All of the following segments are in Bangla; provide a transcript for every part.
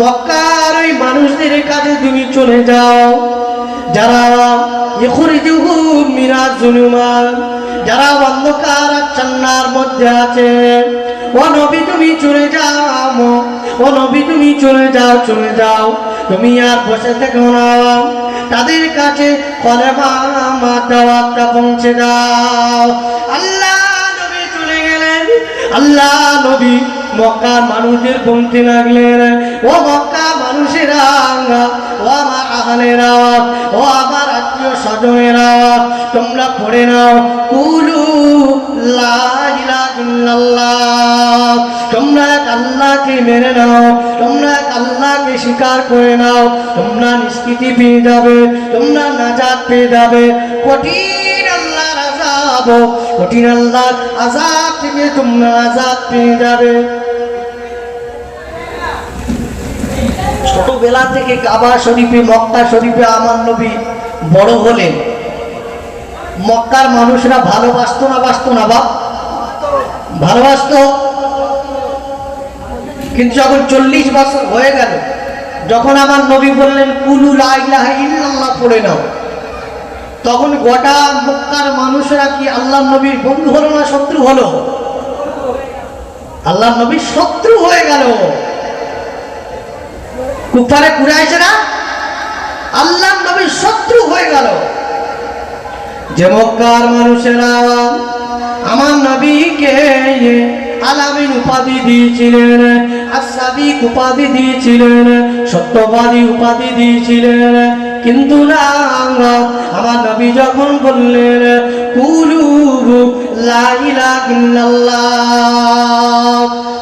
মক্কার ওই মানুষদের কাছে তুমি চলে যাও। যারা যারা অন্ধকার আচ্ছন্নার মধ্যে আছে, ও নবী তুমি চলে যাও, ও নবী তুমি চলে যাও চলে যাও। তুমি আর বসে থেকো না। তাদের কাছে কলেমা দাওয়াতটা পৌঁছে দাও। আল্লাহ নবী চলে গেলেন। আল্লাহ নবী মক্কার মানুষদের বলতে লাগলেন ও মক্কা মানুষেরা, ও আমার আহলেরা, ও আমার আত্মীয় স্বজনেরা, তোমরা পড়ে নাও। কুলু তোমরা এক আল্লাহকে মেনে নাও, তোমরা এক আল্লাহকে স্বীকার করে নাও। তোমরা নিষ্কৃতি পেয়ে যাবে, তোমরা নাজাদ পেয়ে যাবে। কঠিন আল্লাহ আজাব কঠিন আল্লাহর আজাদ থেকে তোমরা আজাদ পেয়ে যাবে। ছোটবেলা থেকে কাবা শরীফে, মক্কা শরীফে আমার নবী বড় হলেন। মক্কার মানুষরা ভালোবাসতো না, বাসতো না, বাপ? ভালোবাসতো। কিন্তু যখন চল্লিশ বছর হয়ে গেল, যখন আমার নবী বললেন, কুলু ইল্লাল্লাহ পড়ে নাও। তখন গোটা মক্কার মানুষরা কি আল্লাহ নবীর বন্ধু হলো না শত্রু হলো? আল্লাহ নবীর শত্রু হয়ে গেল। কুফারে না? আল্লাহ নবীর শত্রু হয়ে গেল। যে মক্কার মানুষেরা আমার নবীকে আলামিন উপাধি দিয়েছিলেন আসাদিক উপাধি দিয়েছিলেন, সত্যবাদী উপাধি দিয়েছিলেন। কিন্তু না আমার নবী যখন বললেন, কুলু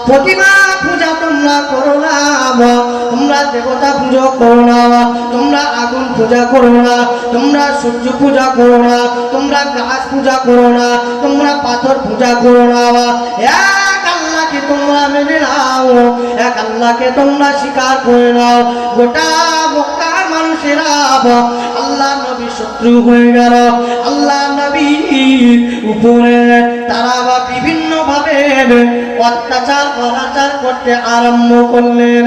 প্রতিমা পূজা তোমরা করো না তোমরা দেবতা পুজো করো না, তোমরা আগুন পূজা করো না, তোমরা সূর্য পূজা করো না, তোমরা গাছ পূজা করো না, তোমরা পাথর পূজা করো না। এক আল্লাহকে তোমরা মেনে নাও, এক আল্লাহকে তোমরা স্বীকার করে নাও। গোটা মক্কার মানুষেরা আল্লাহ নবী শত্রু হয়ে গেল। আল্লাহ নবী উপরে তারা আবার বিভিন্ন ভাবে অত্যাচার, অনাচার করতে আরম্ভ করলেন।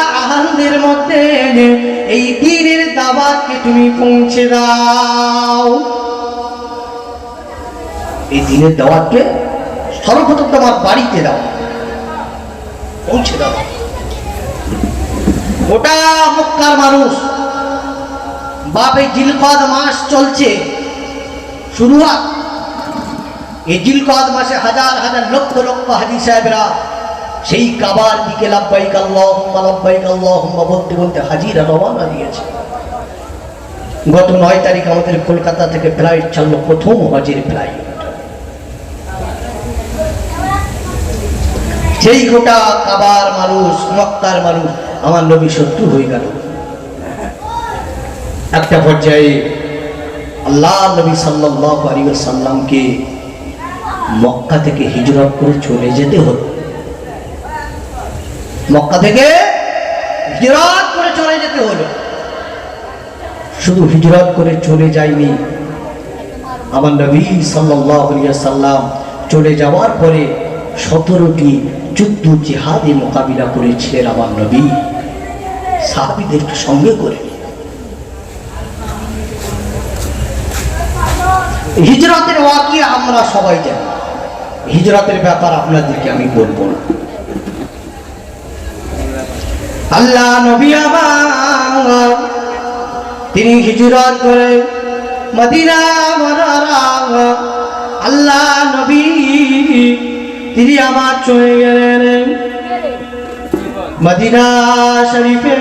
আহানদের মধ্যে এই দিনের দাবাতকে তুমি পৌঁছে দাও। এই দিনের দাওয়াতকে সর্বপ্রথম তোমার বাড়িতে দাও। পৌঁছে দাও। গোটা মক্কার মানুষ, বাপে জিলকদ মাস চলছে। শুরুয়াত এই জিলকদ মাসে হাজার হাজার লক্ষ লক্ষ হাজি সাহেবরা সেই কাবার দিকে লাব্বাইক আল্লাহুম্মা লাব্বাইক আল্লাহুম্মা বলতে বলতে হাজিরা রওনা দিয়েছে। গত নয় তারিখ আমাদের কলকাতা থেকে ফ্লাইট চাললো প্রথম হজের ফ্লাইট। সেই গোটা কাবার মানুষ, মক্কার মানুষ, আমার নবী শত্রু হয়ে গেল। একটা পর্যায়ে আল্লাহ নবী সাল্লাল্লাহু আলাইহি সাল্লামকে মক্কা থেকে হিজরত করে চলে যেতে হতো। মক্কা থেকে হিজরত করে চলে যেতে হলো। শুধু হিজরত করে চলে যায়নি। আমার নবী সাল্লাম চলে যাওয়ার পরে সতেরোটি যুদ্ধ জিহাদে মোকাবিলা করেছিলেন আমার নবী। সাহাবিদেরকে সঙ্গে করে। হিজরতের ওয়াকি আমরা সবাই জানি। হিজরতের ব্যাপার আপনাদেরকে আমি বলব না। আল্লাহ নবী আমার। তিনি হিজরত করে আল্লাহ নবী, তিনি আমার চলে গেলেন। মদিনা শরীফে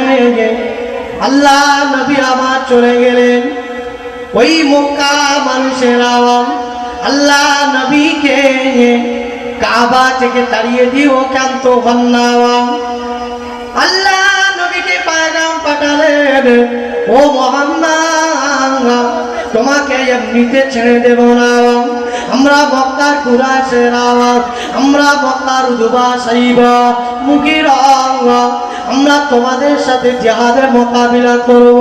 আল্লাহ নবী আমার চলে গেলেন। ওই মক্কা মানুষেরা আল্লাহ নবীকে কাবা থেকে তাড়িয়ে দিও ক্যান্ত হন্না আল্লাহ ও মোহাম্মদ তোমাকে এমনিতে ছেড়ে দেব না। আমরা বক্কার কুরাশের আওয়াজ, আমরা বক্কার উদুবা সাইবা মুখির আমরা তোমাদের সাথে জেহাদের মোকাবিলা করব,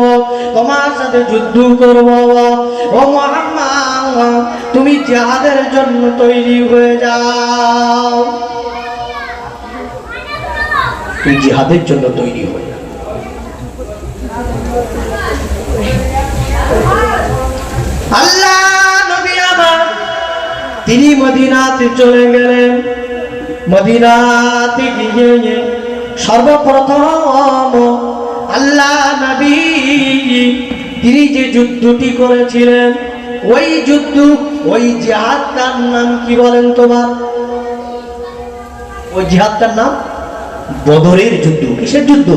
তোমার সাথে যুদ্ধ করব। ও মোহাম্মদ তুমি জেহাদের জন্য তৈরি হয়ে যাও। তুই জিহাদের জন্য তৈরি হয়ে আল্লাহ তিনি মদিনাতে চলে গেলেন। মদিনাতে গিয়ে সর্বপ্রথম আল্লাহ নবী, তিনি যে যুদ্ধটি করেছিলেন, ওই যুদ্ধ, ওই জিহাদটার নাম কি বলেন তোমার? ওই জিহাদটার নাম বদরের যুদ্ধ। কিসের যুদ্ধ?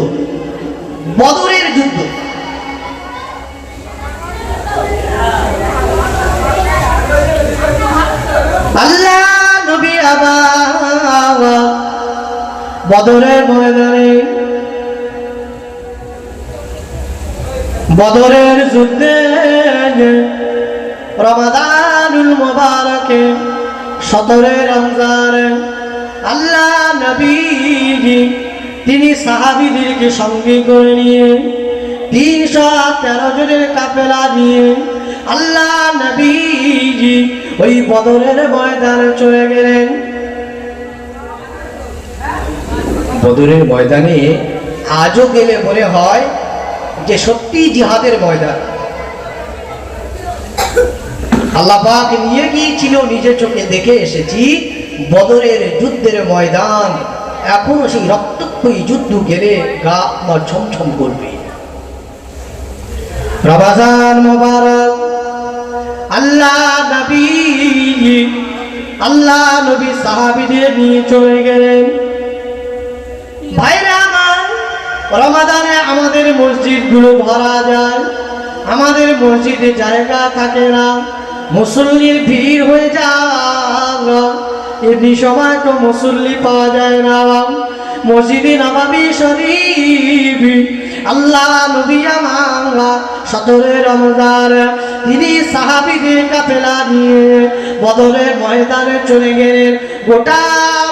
বদরের যুদ্ধ। আল্লাহ বদরের ময়দানে, বদরের যুদ্ধে, রমাদানুল মোবারকে সতরে রমজান। আল্লাহ নবী তিনি সাহাবিদেরকে সঙ্গে করে নিয়ে তিনশো তেরো জনের কাপেলা নিয়ে আল্লাহ নবী ওই বদরের ময়দানে চলে গেলেন। বদরের ময়দানে আজও গেলে মনে হয় যে সত্যি জিহাদের ময়দান। আল্লাহ পাক নিয়ে গিয়েছিল নিজের চোখে দেখে এসেছি, বদরের যুদ্ধের ময়দান। এখনও সেই রক্তক্ষয়ী যুদ্ধ গেলে গা আমার ছমছম করবে। রমাজান মোবারক, আল্লাহ নবী আল্লাহ নবী সাহাবিদের নিয়ে চলে গেলেন। ভাইরা আমার, রমাদানে আমাদের মসজিদগুলো ভরা যায়। আমাদের মসজিদে জায়গা থাকে না, মুসল্লির ভিড় হয়ে যায়। এমনি সময় তো মুসল্লি পাওয়া যায় না। মসজিদে নবাবি শরীফ, আল্লাহ নবী আমার সতরে রমজান, তিনি সাহাবিদের কাফেলা নিয়ে বদরের ময়দানে চলে গেলেন। গোটা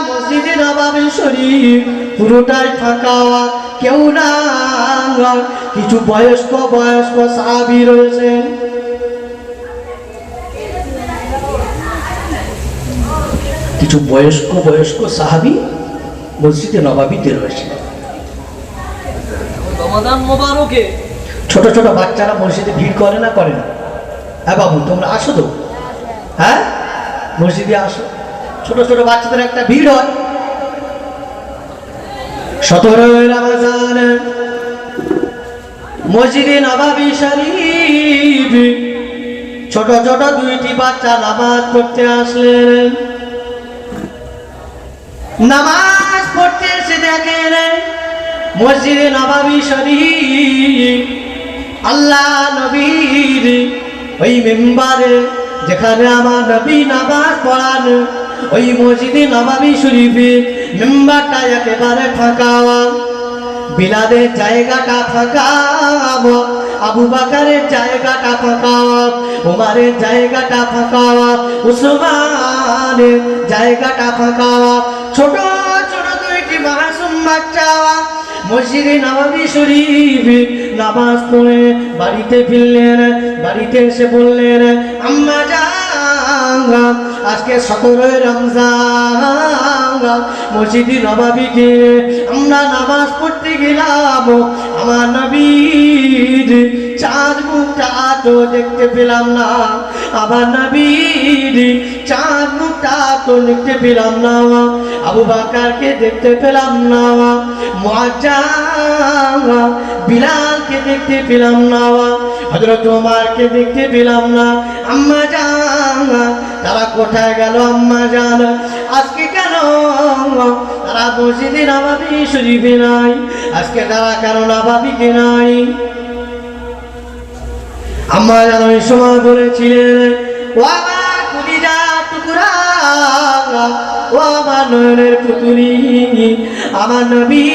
মসজিদে নবাবি শরীফ পুরোটাই ফাঁকা কেউ না কিছু বয়স্ক বয়স্ক সাহাবি রয়েছেন। কিছু বয়স্ক বয়স্ক সাহাবি মসজিদে নবাবিতে রয়েছে। ছোট ছোট বাচ্চারা মসজিদে ভিড় করে না করে না? হ্যাঁ বাবু তোমরা আসো তো। হ্যাঁ? মসজিদে আসো। ছোট ছোট বাচ্চাদের একটা ভিড় হয়। সতেরো রমজান, মসজিদে নবাবি শরীফ। ছোট ছোট দুইটি বাচ্চা নামাজ পড়তে আসলেন। নামাজ পড়তে এসে দেখেন মসজিদে নবাবি শরীফ। আল্লাহ নবীর ওই মেম্বারে যেখানে আমার নবী নামাজ পড়ান, ওই মসজিদে নবাবি শরীফে মেম্বারটা একেবারে ফাঁকা। বিলাদের জায়গাটা ফাঁকা, আবু বাকারের জায়গাটা ফাঁকা, উমারের জায়গাটা ফাঁকা, উসমানের জায়গাটা ফাঁকা। ছোট ছোট দুইটি মাসুম বাচ্চা মসজিদে নবাবি শরীফ নামাজ পড়ে বাড়িতে ফিরলেন, বাড়িতে এসে বললেন আম্মা যান আজকে সতেরোই রমজান। মসজিদে নবাবি গিয়ে আমরা নামাজ পড়তে গেলাম। আমার নবীর চাঁদ মুখটা তো দেখতে পেলাম না। আমার নবীর চাঁদ মুখটা তো দেখতে পেলাম না। আবু বাকারকে দেখতে পেলাম না। মজা বিলালকে দেখতে পেলাম না। হযরত ওমরকে দেখতে পেলাম না। আম্মা জান, তারা কোথায় গেল আম্মা জান? আজকে কেন? তারা মসজিদে নবাবি শরীফে নাই। আজকে তারা কেন নবাবিকে নাই? আম্মা যেন ওই সময় বলেছিলেন আমার ও নয়নের পুতুলি, আমার নবী,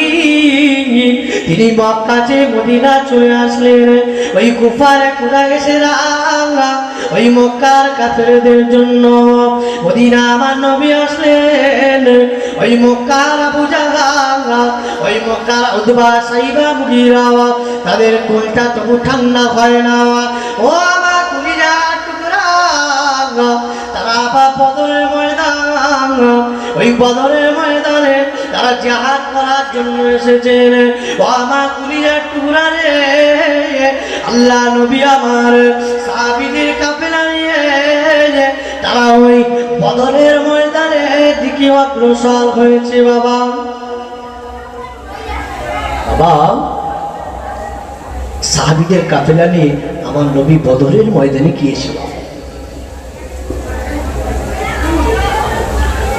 তিনি মক্কাতে মদিনা চলে আসলেন ওই কুফার কুড়া এসে ওই মক্কার কাফেরদের জন্য। মদিনা আমার নবী আসলেন, ওই মক্কার জাহা ওই মক্কার উদ্বা সাইবা মুগিরা তাদের কোনটা তবু ঠান্ডা হয় না। ও আমার কুলিজা টুকরা তারা আবার বদরের ময়দান, ওই বদরের ময়দানে তারা জাহাজ করার জন্য এসেছেন। ও আমার কুলিজার টুকরা রে আল্লাহ নবী আমার সাহাবিদের কাফেলা নিয়ে তারা ওই বদরের ময়দানে দিকে অগ্রসর হয়েছে, বাবা। বাবা, সাহাবিদের কাফেলা নিয়ে আমার নবী বদরের ময়দানে গিয়েছিল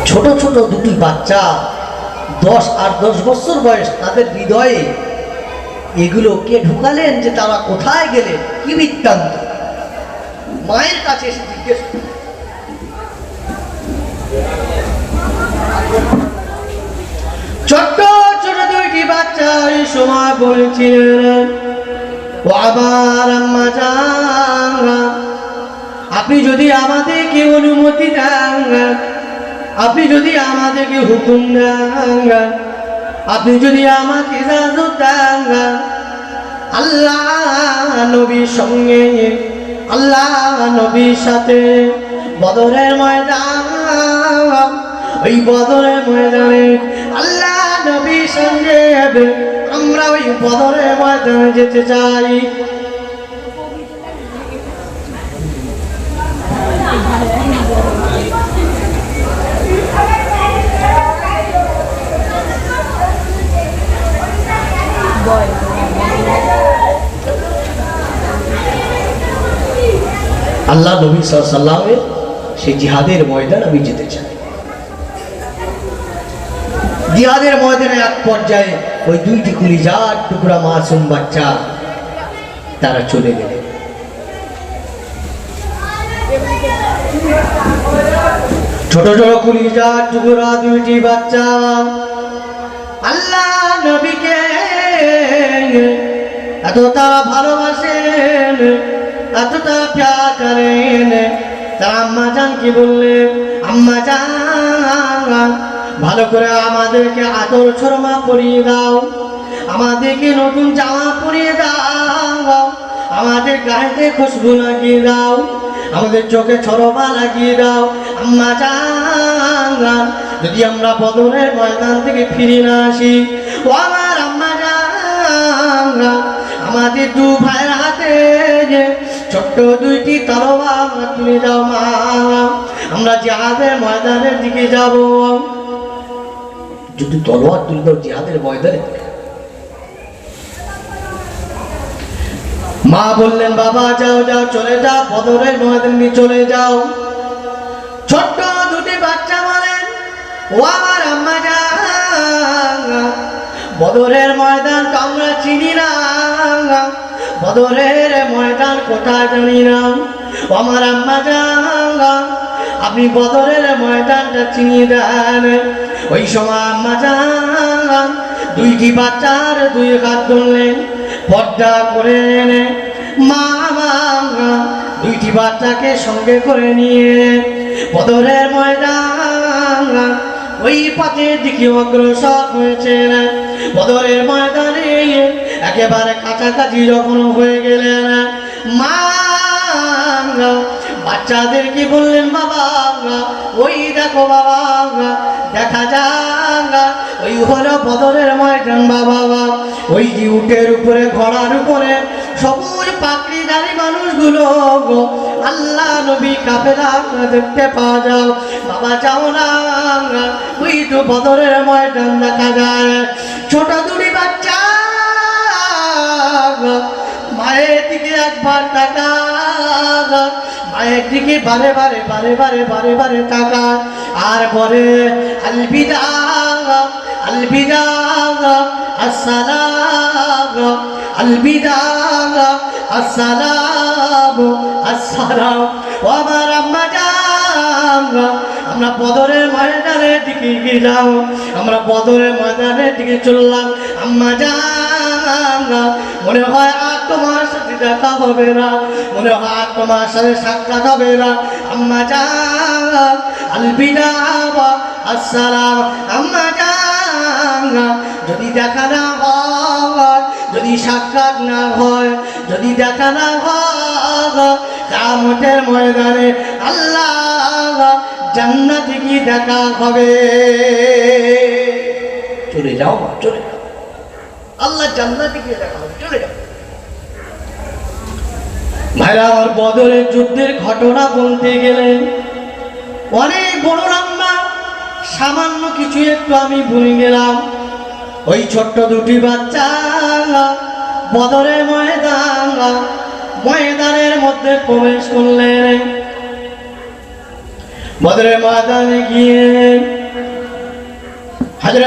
ছোট ছোট দুটি বাচ্চা, দশ আর দশ বছর বয়স, তাদের হৃদয়ে এগুলো কে ঢুকালেন যে তারা কোথায় গেলেন কি বৃত্তান্ত মায়ের কাছে এসে জিজ্ঞেস। ছোট্ট, ছোট দুইটি বাচ্চা ওই সময় বলেছিলেন আবার আম্মা আপনি যদি আমাদেরকে অনুমতি দেন, আপনি যদি আমাদেরকে হুকুম দেন আপনি যদি আমাকে আল্লাহ নবীর সঙ্গে, আল্লাহ নবীর সাথে বদরের ময়দান, ওই বদরের ময়দানে আল্লাহ নবীর সঙ্গে আমরা ওই বদরের ময়দানে যেতে চাই। আল্লাহ নবী সাল্লামের সেই জিহাদের ময়দান আমি যেতে চাই। জিহাদের ময়দানে এক পর্যায়ে ওই দুইটি কুলি যার টুকরা মাসুম বাচ্চা তারা চলে গেলেন ছোট ছোট কুলিজার টুকরা দুইটি বাচ্চা আল্লাহ নবীকে এত তারা ভালোবাসেন। এত তারা প্যার করেন তারা আম্মা জান কি বললেন আম্মা জান, ভালো করে আমাদেরকে আদর ছরমা পরিয়ে দাও। আমাদেরকে নতুন জামা পরিয়ে দাও। আমাদের গায়েতে খুশবু লাগিয়ে দাও। আমাদের চোখে ছরমা লাগিয়ে দাও। আম্মা জান, যদি আমরা বদলের ময়দান থেকে ফিরে না আসি, ও আমার আম্মা জান, আমাদের দু ভাইয়ের হাতে ছোট্ট দুইটি তলোয়ার তুলে যাও মা। আমরা জিহাদের ময়দানের দিকে যাব। যদি তলোয়ার তুলে দাও জিহাদের ময়দানে মা বললেন বাবা যাও যাও চলে যাও বদরের ময়দানে চলে যাও। ছোট্ট দুটি বাচ্চা বলেন ও আমার আম্মা যা বদরের ময়দান তো আমরা চিনি না। বদরের ময়দান কোথায় জানি না। আমার আম্মা যান আপনি বদরের ময়দানটা চিনিয়ে দেন। ওই সময় আম্মা যান দুইটি বাচ্চার দুই হাত ধরলেন, পর্দা করে এনে মা দুইটি বাচ্চাকে সঙ্গে করে নিয়ে বদরের ময়দান ওই পথের দিকে অগ্রসর হয়েছেন। বদরের ময়দানে একেবারে কাছাকাছি যখন হয়ে গেলেন মা বাচ্চাদেরকে বললেন বাবা ওই দেখো বাবা দেখা যাক, ওই হলো বদরের ময়দান বাবা ওই যে উটের উপরে, ঘোড়ার উপরে, সবুজ পাকড়িদারি মানুষগুলো গো। আল্লাহ নবী কাফেলা দেখতে পাওয়া যাও। বাবা যাও না ওই তো বদরের ময়দান দেখা যায়। ছোট দুটি দিকে একবার টাকা মায়ের দিকে বারে বারে বারে বারে বারে বারে টাকা আর বলে আমার বদরের ময়দানের দিকে গেলাম। আমরা বদরের ময়দানের দিকে চললাম। আম্মা মনে হয় আর তোমার সাথে দেখা হবে না। মনে হয় আর তোমার সাথে সাক্ষাৎ হবে না। আম্মা যান আলবিদা আসসালাম। আম্মা যান যদি দেখা না হয়, যদি সাক্ষাৎ না হয়, যদি দেখা না হয় কামতের ময়দানে আল্লাহ জান্নাতে কি দেখা হবে। চলে যাও চলে যাও। আল্লাহ জান্নাতে গিয়ে দেখা হবে, চলে যাও। ভাইরা, আমার বদরের যুদ্ধের ঘটনা বলতে গেলে অনেক বড় লম্বা, সামান্য কিছু একটু আমি ভুলে গেলাম। ওই ছোট্ট দুটি বাচ্চা বদরের ময়দান, ময়দানের মধ্যে প্রবেশ করলেন। বদরের ময়দানে গিয়ে